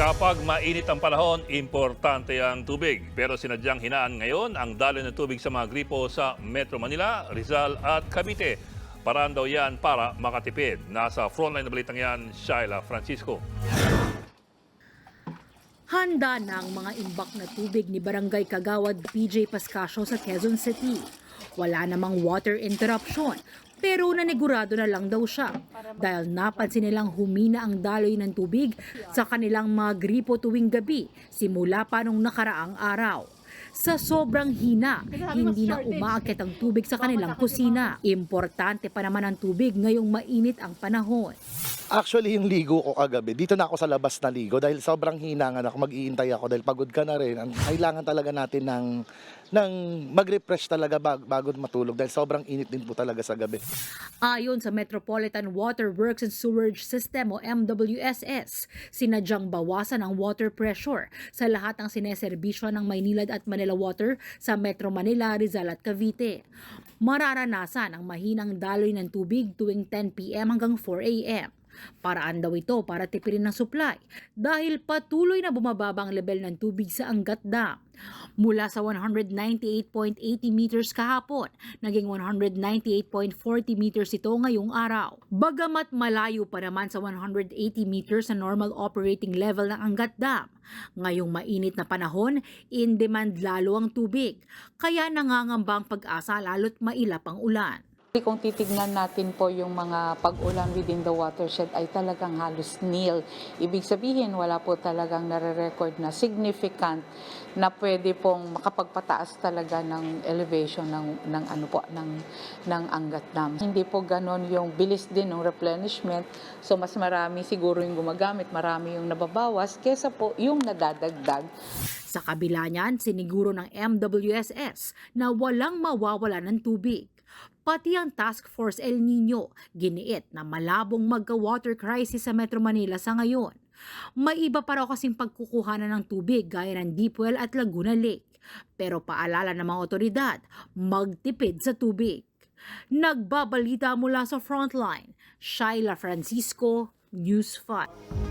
Kapag mainit ang panahon, importante ang tubig. Pero sinadyang hinaan ngayon ang daloy ng tubig sa mga gripo sa Metro Manila, Rizal at Cavite. Paraan daw yan para makatipid. Nasa frontline na balitang yan, Shaila Francisco. Handa na ang mga imbak na tubig ni Barangay Kagawad PJ Pascasio sa Quezon City. Wala namang water interruption, pero nanigurado na lang daw siya dahil napansin nilang humina ang daloy ng tubig sa kanilang mga gripo tuwing gabi simula pa nung nakaraang araw. Sa sobrang hina, hindi na umaakit ang tubig sa kanilang kusina. Importante pa naman ang tubig ngayong mainit ang panahon. Actually, yung ligo ko kagabi, dito na ako sa labas na ligo dahil sobrang hinangan ako, mag-iintay ako dahil pagod ka na rin. Ang kailangan talaga natin ng, ng mag-refresh talaga bag- bago matulog dahil sobrang init din po talaga sa gabi. Ayon sa Metropolitan Water Works and Sewerage System o MWSS, sinadyang bawasan ang water pressure sa lahat ng sineserbisyo ng Maynilad at Manila Water sa Metro Manila, Rizal at Cavite. Mararanasan ang mahinang daloy ng tubig tuwing 10 p.m. hanggang 4 a.m. Paraan daw ito para tipirin ng supply dahil patuloy na bumababa ang level ng tubig sa Angat Dam. Mula sa 198.80 meters kahapon, naging 198.40 meters ito ngayong araw. Bagamat malayo pa naman sa 180 meters sa normal operating level ng Angat Dam, ngayong mainit na panahon, in demand lalo ang tubig. Kaya nangangamba ang pag-asa lalo't mailap ang ulan. Kung titignan natin po yung mga pag-ulan within the watershed ay talagang halos nil. Ibig sabihin, wala po talagang nare-record na significant na pwede pong makapagpataas talaga ng elevation ng, ng ano po, ng, ng Angat Dam. Hindi po ganon yung bilis din ng replenishment. So mas marami siguro yung gumagamit, marami yung nababawas kesa po yung nadadagdag. Sa kabila niyan, siniguro ng MWSS na walang mawawala ng tubig. Pati ang Task Force El Nino, giniit na malabong magka-water crisis sa Metro Manila sa ngayon. May iba pa raw kasing pagkukuhanan ng tubig gaya ng Deepwell at Laguna Lake. Pero paalala ng mga otoridad, magtipid sa tubig. Nagbabalita mula sa frontline, Shaila Francisco, News 5.